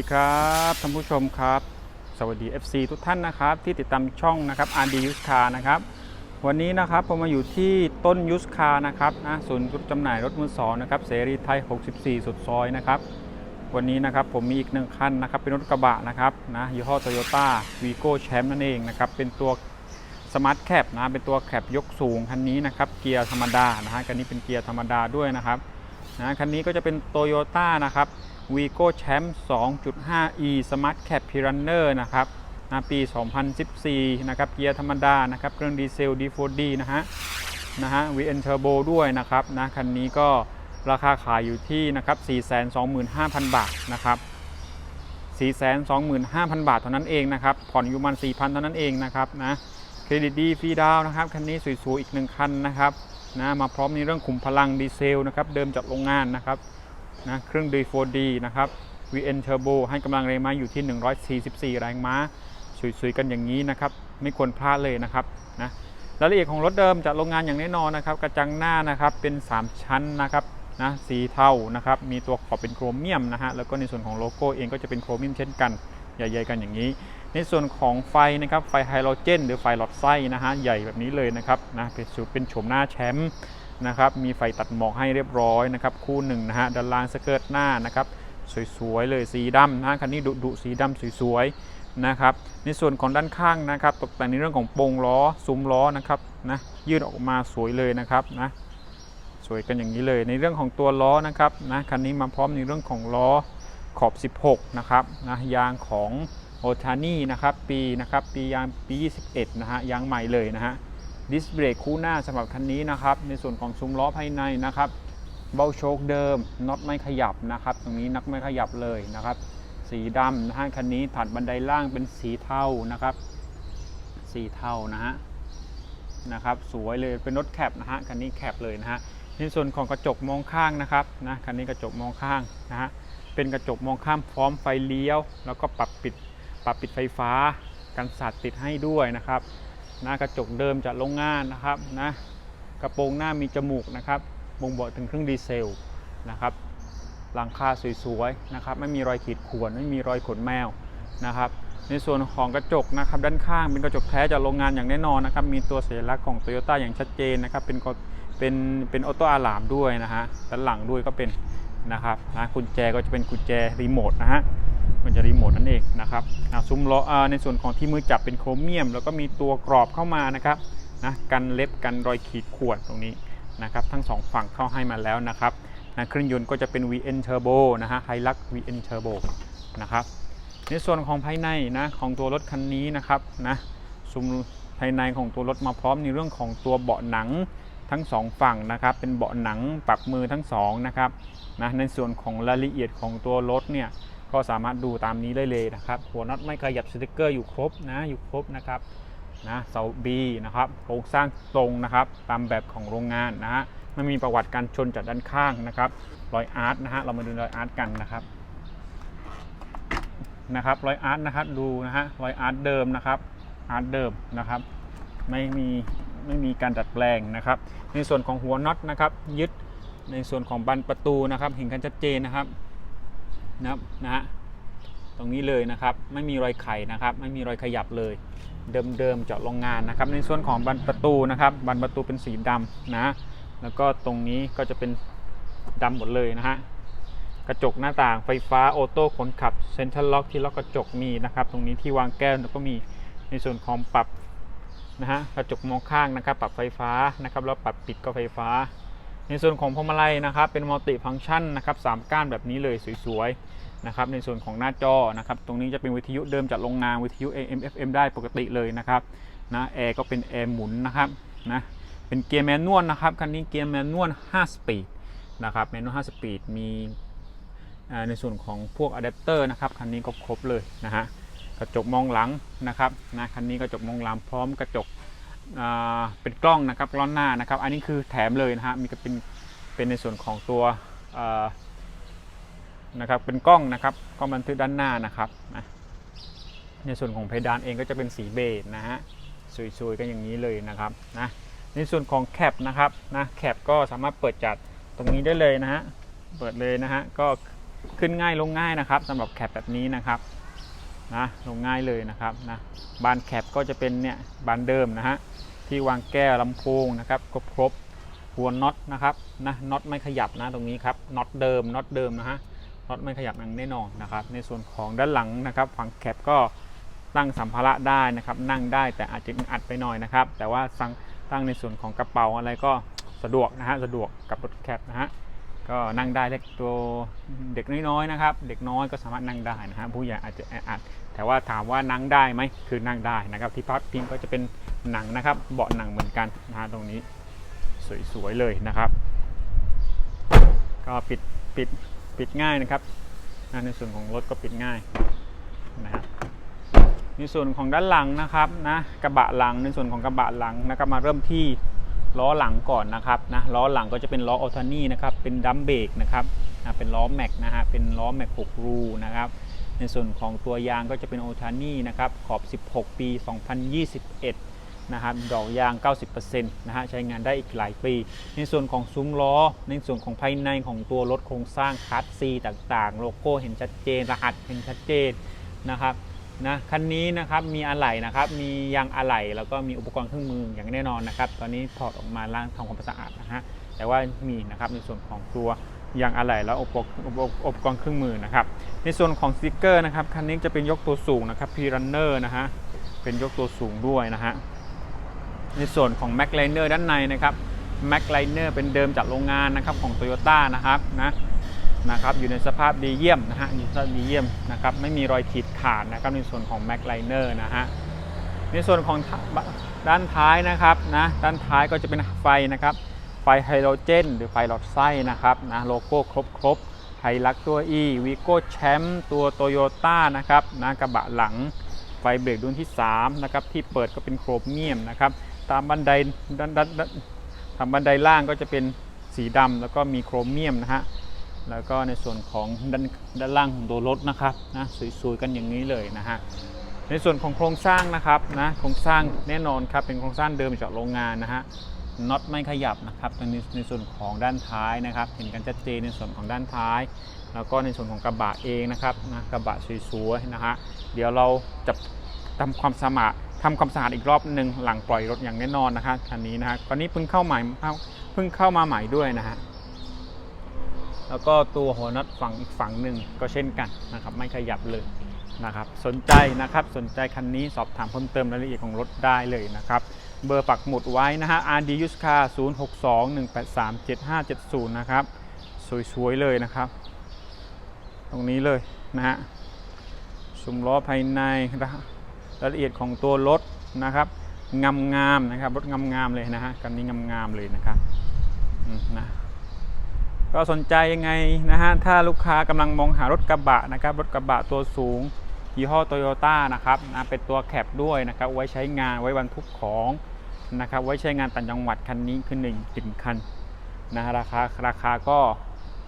ดีครับท่านผู้ชมครับ สวัสดี FC ทุกท่านนะครับ ที่ติดตามช่องนะครับ RD u s c a r นะครับ วันนี้นะครับผมมาอยู่ที่ต้นยุสคานะครับนะศูนย์จำหน่ายรถมือสองนะครับเสรีไทย 64 สุดซอยนะครับ วันนี้นะครับผมมีอีกหนึ่งคันนะครับ เป็นรถกระบะนะครับนะยี่ห้อโตโยต้าวีโก้แชมป์นั่นเองนะครับ เป็นตัวสมาร์ทแคปนะเป็นตัวแคปยกสูงคันนี้นะครับเกียร์ธรรมดานะฮะคันนี้เป็นเกียร์ธรรมดาด้วยนะครับนะคันนี้ก็จะเป็นโตโยต้านะครับ วีโก้แชมป์ 2.5e Smart Cap p i r a n n e r นะครับนะปี 2014 นะครับ เกียร์ธรรมดา นะครับ เครื่องดีเซล D4D นะฮะ นะฮะ VN Turbo ด้วยนะครับ นะ คันนี้ก็ราคาขายอยู่ที่นะครับ 425,000 บาทนะครับ 425,000 บาทเท่านั้นเองนะครับ ผ่อนอยู่มัน 4,000 เท่านั้นเองนะครับ นะเครดิตดีฟรีดาวน์นะครับ คันนี้สวยๆ อีกหนึ่งคันนะครับ นะ มาพร้อมในเรื่องขุมพลังดีเซลนะครับ เดิมจากโรงงานนะครับ นะเครื่อง D4D นะครับ VN Turbo ให้กำลังแรงม้าอยู่ที่ 144 แรงม้าสวยๆกันอย่างนี้นะครับไม่ควรพลาดเลยนะครับนะรายละเอียดของรถเดิมจากโรงงานอย่างแน่นอนนะครับ กระจังหน้านะครับเป็น 3 ชั้นนะครับนะสีเทานะครับมีตัวขอบเป็นโครเมียมนะฮะแล้วก็ในส่วนของโลโก้เองก็จะเป็นโครเมียมเช่นกันใหญ่ๆกันอย่างนี้ ในส่วนของไฟนะครับไฟไฮโลเจน หรือไฟหลอดไส้นะฮะใหญ่แบบนี้เลยนะครับนะเป็นเป็นโฉมหน้าแชมป์ นะครับมีไฟตัดหมอกให้เรียบร้อยนะครับคู่หนึ่งนะฮะด้านล่างสเกิร์ตหน้านะครับสวยๆเลยสีดำนะคันนี้ดุดุสีดำสวยๆนะครับในส่วนของด้านข้างนะครับ ตกแต่งในเรื่องของโปรงล้อซุ้มล้อนะครับนะยื่นออกมาสวยเลยนะครับนะสวยกันอย่างนี้เลย ในเรื่องของตัวล้อนะครับนะคันนี้มาพร้อมในเรื่องของล้อขอบ 16 นะครับนะยางของโอทานี่นะครับปีนะครับปียางปี 21 นะฮะยางใหม่เลยนะฮะ ดิสเบรกคู่หน้าสำหรับคันนี้นะครับ ในส่วนของซุ้มล้อภายในนะครับ เบ้าโชคเดิมน็อตไม่ขยับนะครับ ตรงนี้นักไม่ขยับเลยนะครับ สีดำนะฮะคันนี้ถัดบันไดล่างเป็นสีเทานะครับ สีเทานะฮะนะครับ สวยเลยเป็นรถแคปนะฮะคันนี้แคปเลยนะฮะในส่วนของกระจกมองข้างนะครับนะคันนี้กระจกมองข้างนะฮะเป็นกระจกมองข้ามพร้อมไฟเลี้ยว แล้วก็ปรับปิดปรับปิดไฟฟ้ากันสาดติดให้ด้วยนะครับ หน้ากระจกเดิมจากโรงงานนะครับนะกระโปรงหน้ามีจมูกนะครับบ่งบอกถึงเครื่องดีเซลนะครับหลังคาสวยๆนะครับไม่มีรอยขีดข่วนไม่มีรอยขนแมวนะครับในส่วนของกระจกนะครับด้านข้างเป็นกระจกแท้จากโรงงานอย่างแน่นอนนะครับมีตัวสัญลักษณ์ของโตโยต้าอย่างชัดเจนนะครับเป็นเป็นเป็นออโต้อะลามด้วยนะฮะด้านหลังด้วยก็เป็นนะครับนะกุญแจก็จะเป็นกุญแจรีโมทนะฮะ มันจะรีโมทนั่นเองนะครับอะซุ้มล้อในส่วนของที่มือจับเป็นโครเมียม แล้วก็มีตัวกรอบเข้ามานะครับนะกันเล็บกันรอยขีดข่วนตรงนี้นะครับทั้งสองฝั่งเข้าให้มาแล้วนะครับนะเครื่องยนต์ก็จะเป็น VN Turbo นะฮะไฮลัก VN Turbo นะครับในส่วนของภายในนะของตัวรถคันนี้นะครับนะซุ้มภายในของตัวรถมาพร้อมในเรื่องของตัวเบาะหนังทั้งสองฝั่งนะครับ เป็นเบาะหนังปรับมือทั้งสองนะครับนะในส่วนของรายละเอียดของตัวรถเนี่ย ก็สามารถดูตามนี้ได้เลยนะครับ หัวน็อตไม่ขยับสติกเกอร์อยู่ครบนะอยู่ครบนะครับนะเสา B นะครับโครงสร้างตรงนะครับ ตามแบบของโรงงานนะฮะไม่มีประวัติการชนจากด้านข้างนะครับรอยอาร์ตนะฮะเรามาดูรอยอาร์ตกันนะครับนะครับรอยอาร์ตนะครับดูนะฮะรอยอาร์ตเดิมนะครับอาร์ตเดิมนะครับ ไม่มีไม่มีการดัดแปลงนะครับ ในส่วนของหัวน็อตนะครับ ยึดในส่วนของบันประตูนะครับเห็นกันชัดเจนนะครับ นะครับนะฮะตรงนี้เลยนะครับไม่มีรอยไข่นะครับ ไม่มีรอยขยับเลย เดิมๆเจาะโรงงานนะครับ ในส่วนของบันประตูนะครับบันประตูเป็นสีดำนะแล้วก็ตรงนี้ก็จะเป็นดำหมดเลยนะฮะกระจกหน้าต่างไฟฟ้าออโต้คนขับเซ็นทรัลล็อกที่ล็อกกระจกมีนะครับ ตรงนี้ที่วางแก้วแล้วก็มีในส่วนของปรับนะฮะกระจกมองข้างนะครับ ปรับไฟฟ้านะครับแล้วปรับปิดก็ไฟฟ้า ในส่วนของพวงมาลัยนะครับเป็นมัลติฟังก์ชันนะครับสามก้านแบบนี้เลยสวยๆนะครับในส่วนของหน้าจอนะครับตรงนี้จะเป็นวิทยุเดิมจากโรงงานวิทยุ AM FM ได้ปกติเลยนะครับนะแอร์ก็เป็นแอร์หมุนนะครับนะเป็นเกียร์แมนนวลนะครับคันนี้เกียร์แมนนวล5สปีดนะครับแมนนวล5สปีดมีในส่วนของพวกอะแดปเตอร์นะครับคันนี้ก็ครบเลยนะฮะกระจกมองหลังนะครับนะคันนี้กระจกมองหลังพร้อมกระจก เป็นกล้องนะครับกล้องหน้านะครับ อันนี้คือแถมเลยนะฮะมีก็เป็นเป็นในส่วนของตัวนะครับเป็นกล้องนะครับกล้องบันทึกด้านหน้านะครับในส่วนของเพดานเองก็จะเป็นสีเบจนะฮะสวยๆกันอย่างนี้เลยนะครับนะในส่วนของแคปนะครับนะแคปก็สามารถเปิดจากตรงนี้ได้เลยนะฮะเปิดเลยนะฮะก็ขึ้นง่ายลงง่ายนะครับสำหรับแคปแบบนี้นะครับ นะลงง่ายเลยนะครับนะบานแคปก็จะเป็นเนี่ยบานเดิมนะฮะที่วางแก้วลำโพงนะครับครบครบหัวน็อตนะครับนะน็อตไม่ขยับนะตรงนี้ครับน็อตเดิมน็อตเดิมนะฮะน็อตไม่ขยับอย่างแน่นอนนะครับ ในส่วนของด้านหลังนะครับ ฝั่งแคปก็ตั้งสัมภาระได้นะครับ นั่งได้แต่อาจจะอึดอัดไปหน่อยนะครับ แต่ว่าตั้งในส่วนของกระเป๋าอะไรก็สะดวกนะฮะสะดวกกับรถแคปนะฮะ ก็นั่งได้เล็กตัวเด็กน้อยๆนะครับ เด็กน้อยก็สามารถนั่งได้นะฮะผู้ใหญ่อาจจะแออัดแต่ว่าถามว่านั่งได้ไหมคือนั่งได้นะครับที่พักพิงก็จะเป็นหนังนะครับ เบาะหนังเหมือนกันนะฮะตรงนี้สวยๆเลยนะครับ ก็ปิดปิดปิดง่ายนะครับในส่วนของรถก็ปิดง่ายนะครับในส่วนของด้านหลังนะครับนะกระบะหลังในส่วนของกระบะหลังนะครับมาเริ่มที่ล้อหลังก่อนนะครับนะล้อหลังก็จะเป็นล้อออทานี่นะครับ เป็นดัมเบรกนะครับนะเป็นล้อแม็กนะฮะเป็นล้อแม็ก6รูนะครับในส่วนของตัวยางก็จะเป็นโอทานี่นะครับขอบ 16 ปี 2021 นะครับดอกยาง 90%นะฮะใช้งานได้อีกหลายปี ในส่วนของซุ้มล้อ ในส่วนของภายในของตัวรถโครงสร้างคัสซีต่างๆ โลโก้เห็นชัดเจน รหัสเห็นชัดเจนนะครับนะคันนี้นะครับมีอะไหล่นะครับมียางอะไหล่แล้วก็มีอุปกรณ์เครื่องมืออย่างแน่นอนนะครับ ตอนนี้ถอดออกมาล้างทำความสะอาดนะฮะ แต่ว่ามีนะครับในส่วนของตัวยางอะไหล่แล้วอุปกรณ์อุปกรณ์เครื่องมือนะครับ ในส่วนของสติกเกอร์นะครับคันนี้จะเป็นยกตัวสูงนะครับพีรันเนอร์นะฮะเป็นยกตัวสูงด้วยนะฮะในส่วนของแม็กไลเนอร์ด้านในนะครับแม็กไลเนอร์เป็นเดิมจากโรงงานนะครับของ t o y ยต้นะครับนะนะครับอยู่ในสภาพดีเยี่ยมนะฮะอยู่ในสภาพดีเยี่ยมนะครับไม่มีรอยขีดขาดนะครับในส่วนของ Mac Liner นะฮะในส่วนของด้านท้ายนะครับนะด้านท้ายก็จะเป็นไฟนะครับ ไฟไฮโดรเจน หรือไฟหลอดไส้นะครับนะโลโก้ครบครบไฮลักตัว E วิโก้แชมป์ตัวโตโยต้านะครับนะกระบะหลังไฟเบรกรุ่นที่3นะครับที่เปิดก็เป็นโครเมียมนะครับตามบันไดด้านด้านด้านตามบันไดล่างก็จะเป็นสีดำแล้วก็มีโครเมียมนะฮะแล้วก็ในส่วนของด้านด้านล่างของตัวรถนะครับนะสวยๆกันอย่างนี้เลยนะฮะในส่วนของโครงสร้างนะครับนะโครงสร้างแน่นอนครับเป็นโครงสร้างเดิมจากโรงงานนะฮะ น็อตไม่ขยับนะครับตรงนี้ในส่วนของด้านท้ายนะครับ เห็นกันชัดเจนในส่วนของด้านท้าย แล้วก็ในส่วนของกระบะเองนะครับนะกระบะสวยๆนะฮะเดี๋ยวเราจะทำความสะอาดทำความสะอาดอีกรอบหนึ่งหลังปล่อยรถอย่างแน่นอนนะครับคันนี้นะฮะตอนนี้เพิ่งเข้าใหม่เพิ่งเข้ามาใหม่ด้วยนะฮะแล้วก็ตัวหัวน็อตฝั่งอีกฝั่งหนึ่งก็เช่นกันนะครับ ไม่ขยับเลยนะครับ สนใจนะครับสนใจคันนี้สอบถามเพิ่มเติมรายละเอียดของรถได้เลยนะครับ เบอร์ปักหมุดไว้นะฮะ RD u s c a r 0621837570 นะครับ สวยๆเลยนะครับ ตรงนี้เลยนะฮะซุ้มล้อภายในรายละเอียดของตัวรถนะครับงามๆนะครับรถงามๆเลยนะฮะคันนี้งามๆเลยนะครับนะก็สนใจยังไงนะฮะถ้าลูกค้ากำลังมองหารถกระบะนะครับรถกระบะตัวสูงยี่ห้อโตโยต้านะครับนะเป็นตัวแคปด้วยนะครับไว้ใช้งานไว้บรรทุกของ นะครับไว้ใช้งานต่างจังหวัดคันนี้คือหนึ่งติ่คันนะราคาราคาก็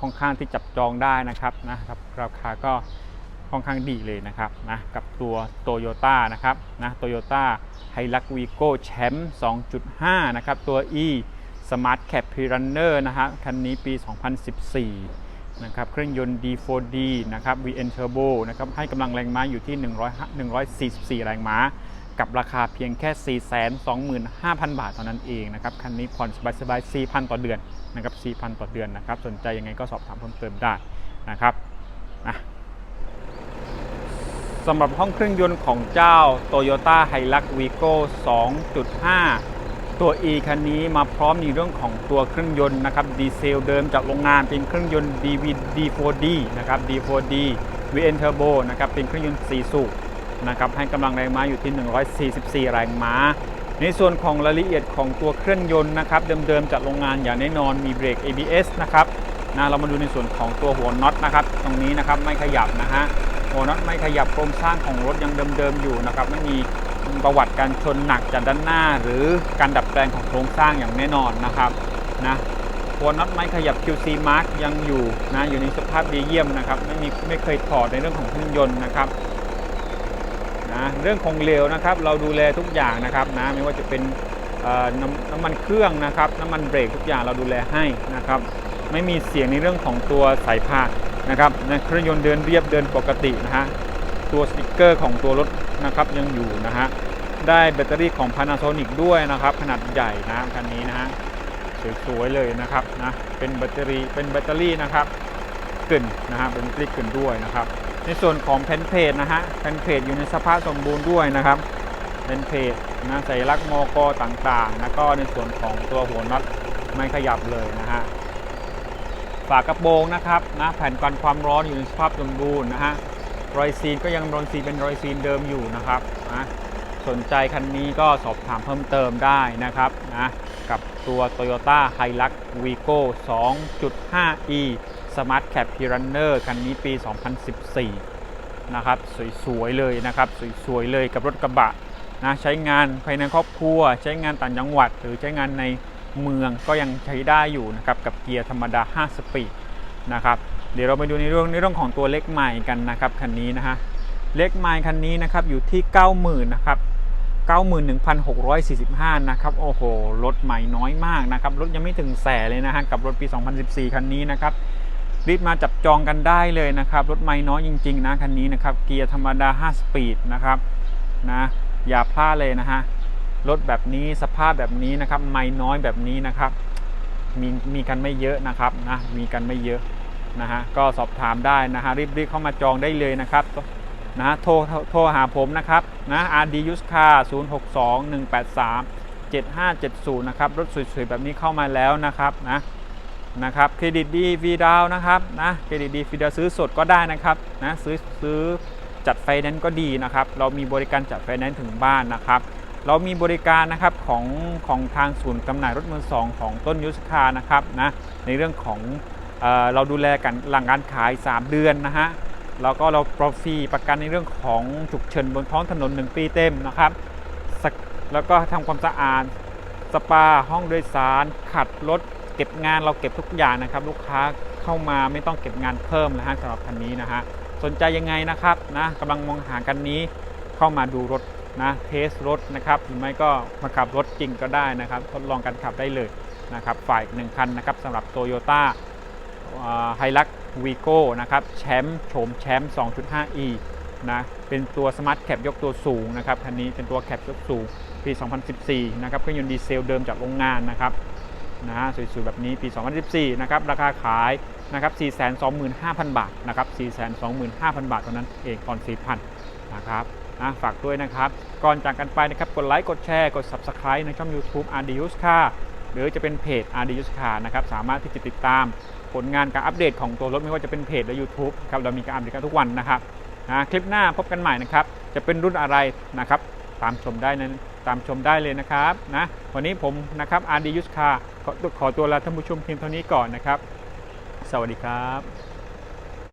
ค่อนข้างที่จับจองได้นะครับนะครับราคาก็ค่อนข้างดีเลยนะครับนะกับตัวโตโยต้านะครับนะโตโยต้าไฮลักวีโก้แชมป์2.5 นะครับ ตัว E Smart Cap p r u n n e r นะฮะคันนี้ปี 2014 นะครับ เครื่องยนต์ D4D นะครับ VN Turbo นะครับ ให้กำลังแรงม้าอยู่ที่ 100 144 แรงม้า กับราคาเพียงแค่ 425,000 บาทเท่านั้นเองนะครับ คันนี้ผ่อนสบายๆ4,000 ต่อเดือนนะครับ 4,000 ต่อเดือนนะครับ สนใจยังไงก็สอบถามเพิ่มเติมได้นะครับนะสำหรับห้องเครื่องยนต์ของเจ้า Toyota Hilux Vigo 2.5 ตัว E คันนี้มาพร้อมในเรื่องของตัวเครื่องยนต์นะครับ ดีเซลเดิมจากโรงงานเป็นเครื่องยนต์ DV D4D นะครับ D4D VN Turbo นะครับ เป็นเครื่องยนต์4สูบ นะครับให้กำลังแรงม้าอยู่ที่ 144 แรงม้า ในส่วนของรายละเอียดของตัวเครื่องยนต์นะครับเดิมๆจากโรงงานอย่างแน่นอนมีเบรก ABS นะครับนะเรามาดูในส่วนของตัวหัวน็อตนะครับตรงนี้นะครับไม่ขยับนะฮะหัวน็อตไม่ขยับโครงสร้างของรถยังเดิมๆอยู่นะครับไม่มีประวัติการชนหนักจากด้านหน้า หรือการดัดแปลงของโครงสร้างอย่างแน่นอนนะครับนะหัวน็อตไม้ขยับ QC Mark ยังอยู่นะอยู่ในสภาพดีเยี่ยมนะครับไม่มีไม่เคยถอดในเรื่องของเครื่องยนต์นะครับ นะเรื่องของเหลวนะครับ เราดูแลทุกอย่างนะครับนะไม่ว่าจะเป็นน้ำน้ำมันเครื่องนะครับ น้ำมันเบรกทุกอย่างเราดูแลให้นะครับ ไม่มีเสียงในเรื่องของตัวสายพานนะครับนะเครื่องยนต์เดินเรียบเดินปกตินะฮะตัวสติกเกอร์ของตัวรถนะครับยังอยู่นะฮะได้แบตเตอรี่ของ Panasonic ด้วยนะครับ ขนาดใหญ่นะคันนี้นะฮะสวยๆเลยนะครับนะเป็นแบตเตอรี่เป็นแบตเตอรี่นะครับกึ่นนะฮะเป็นแบตเตอรี่กึ่นด้วยนะครับ ในส่วนของแผ่นเพจนะฮะแผ่นเพจอยู่ในสภาพสมบูรณ์ด้วยนะครับเป็นเพจนะสัญลักษณ์มกต่างๆ แล้วก็ในส่วนของตัวหัวน็อตไม่ขยับเลยนะฮะฝากระโปรงนะครับนะแผ่นกันความร้อนอยู่ในสภาพสมบูรณ์นะฮะรอยซีนก็ยังรอยซีนเป็นรอยซีนเดิมอยู่นะครับนะสนใจคันนี้ก็สอบถามเพิ่มเติมได้นะครับนะกับตัว Toyota Hilux Vigo 2.5e Smart Cab Runner คันนี้ปี 2014 นะครับ สวยๆ เลยนะครับ สวยๆ เลยกับรถกระบะนะใช้งานภายในครอบครัว ใช้งานต่างจังหวัด หรือใช้งานในเมืองก็ยังใช้ได้อยู่นะครับ กับเกียร์ธรรมดา 5 สปีดนะครับ เดี๋ยวเราไปดูในเรื่องในเรื่องของตัวเล็กใหม่กันนะครับคันนี้นะฮะเล็กใหม่คันนี้นะครับอยู่ที่ 90,000นะครับ91,645นะครับโอ้โหรถใหม่น้อยมากนะครับรถยังไม่ถึงแสนเลยนะฮะกับรถปี 2014 คันนี้นะครับ รีบมาจับจองกันได้เลยนะครับ รถไม่น้อยจริง ๆ นะคันนี้นะครับ เกียร์ธรรมดา 5 สปีดนะครับนะอย่าพลาดเลยนะฮะรถแบบนี้สภาพแบบนี้นะครับ ไม่น้อยแบบนี้นะครับมีมีกันไม่เยอะนะครับนะมีกันไม่เยอะนะฮะก็สอบถามได้นะฮะรีบๆเข้ามาจองได้เลยนะครับนะโทรโทรหาผมนะครับนะ RD Used Car 062 183 7570นะครับรถสวยๆแบบนี้เข้ามาแล้วนะครับนะ นะครับเครดิตดีฟรีดาวนะครับนะเครดิตดีฟรีดาวซื้อสดก็ได้นะครับนะซื้อซื้อจัดไฟแนนซ์ก็ดีนะครับ เรามีบริการจัดไฟแนนซ์ถึงบ้านนะครับ เรามีบริการนะครับของของทางศูนย์จำหน่ายรถมือสองของต้นยุสคานะครับนะในเรื่องของเออเราดูแลกันหลังการขาย 3 เดือนนะฮะแล้วก็เราปรฟรีประกันในเรื่องของฉุกเฉินบนท้องถนน 1 ปีเต็มนะครับแล้วก็ทำความสะอาดสปาห้องโดยสารขัดรถ ก็บงานเราเก็บทุกอย่างนะครับ ลูกค้าเข้ามาไม่ต้องเก็บงานเพิ่มนะฮะสำหรับคันนี้นะฮะสนใจยังไงนะครับนะกำลังมองหาคันนี้เข้ามาดูรถนะเทสรถนะครับหรือไม่ก็มาขับรถจริงก็ได้นะครับ ทดลองการขับได้เลยนะครับฝ่ายหนึ่งคันนะครับสำหรับ Toyota ไฮลักวีโก้นะครับแชมป์โฉมแชมป์ 2.5e นะเป็นตัว Smart Cap ยกตัวสูงนะครับคันนี้เป็นตัวแคปยกสูงปี 2014 นะครับเครื่องยนต์ดีเซลเดิมจากโรงงานนะครับ นะฮะสวยๆแบบนี้ปี 2014 นะครับ ราคาขายนะครับ 425,000 บาทนะครับ 425,000 บาทเท่านั้นเองตอน 4,000 นะครับนะฝากด้วยนะครับ ก่อนจากกันไปนะครับ กดไลค์ กดแชร์ กด Subscribe ในช่อง YouTube r d u s Car หรือจะเป็นเพจ r d u s Car นะครับ สามารถที่จะติดตามผลงานการอัปเดตของตัวรถไม่ว่าจะเป็นเพจและ YouTube ครับ เรามีการอัปเดตกันทุกวันนะครับนะคลิปหน้าพบกันใหม่นะครับ จะเป็นรุ่นอะไรนะครับ ตามชมได้นะตามชมได้เลยนะครับนะวันนี้ผมนะครับอาร์ดียุสคาขอตัวลาท่านผู้ชมเพียงเท่านี้ก่อนนะครับ สวัสดีครับ